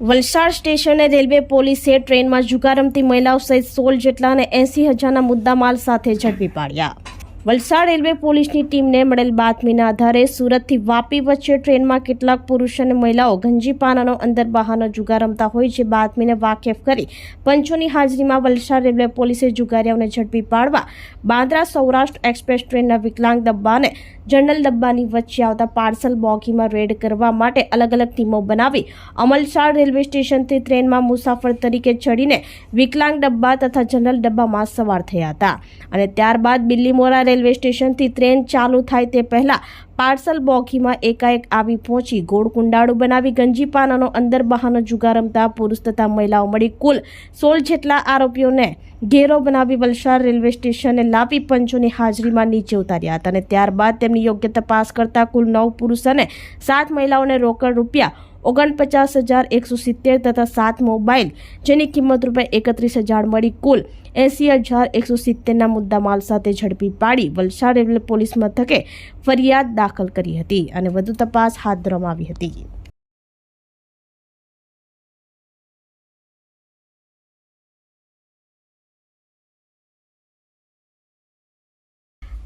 વલસાડ સ્ટેશને રેલવે પોલીસે ટ્રેનમાં જુગારમતી મહિલાઓ સહિત સોળ જેટલા અને એંસી હજારના મુદ્દામાલ સાથે ઝડપી પાડ્યા. વલસાડ રેલવે પોલીસની ટીમને મળેલ બાતમીના આધારે સુરતથી વાપી વચ્ચે ટ્રેનમાં કેટલાક પુરુષ અને મહિલાઓ ગંજીપાનાનો અંદર બહારનો જુગાર રમતા હોય જે બાતમીને વાકેફ કરી પંચોની હાજરીમાં વલસાડ રેલવે પોલીસે જુગારીઓને ઝડપી પાડવા બાંદ્રા સૌરાષ્ટ્ર એક્સપ્રેસ ટ્રેનના વિકલાંગ ડબ્બાને જનરલ ડબ્બાની વચ્ચે આવતા પાર્સલ બોગીમાં રેડ કરવા માટે અલગ અલગ ટીમો બનાવી અમલસાડ રેલવે સ્ટેશનથી ટ્રેનમાં મુસાફર તરીકે ચડીને વિકલાંગ ડબ્બા તથા જનરલ ડબ્બામાં સવાર થયા હતા. અને ત્યારબાદ બિલ્લીમોરા રેલવે સ્ટેશનથી ટ્રેન ચાલુ થાય તે પહેલા પાર્સલ બોગીમાં એકાએક આવી પહોંચી ગોળ કુંડાળું બનાવી ગંજીપાનાનો અંદર બહારનો જુગાર રમતા પુરુષ તથા મહિલાઓ મળી કુલ સોળ જેટલા આરોપીઓને ઘેરો બનાવી વલસાડ રેલવે સ્ટેશને લાપી પંચોની હાજરીમાં નીચે ઉતાર્યા હતા અને ત્યારબાદ તેમની યોગ્ય તપાસ કરતા કુલ નવ પુરુષ અને સાત મહિલાઓને રોકડ રૂપિયા ઓગણપચાસ હજાર એકસો સિત્તેર તથા સાત મોબાઈલ, જેની કિંમત રૂપિયા એકત્રીસ હજાર મળી કુલ એંસી હજાર એકસો સિત્તેરના મુદ્દામાલ સાથે ઝડપી પાડી વલસાડ રેલવે પોલીસ મથકે ફરિયાદ દાખલ કરી હતી અને વધુ તપાસ હાથ ધરવામાં આવી હતી.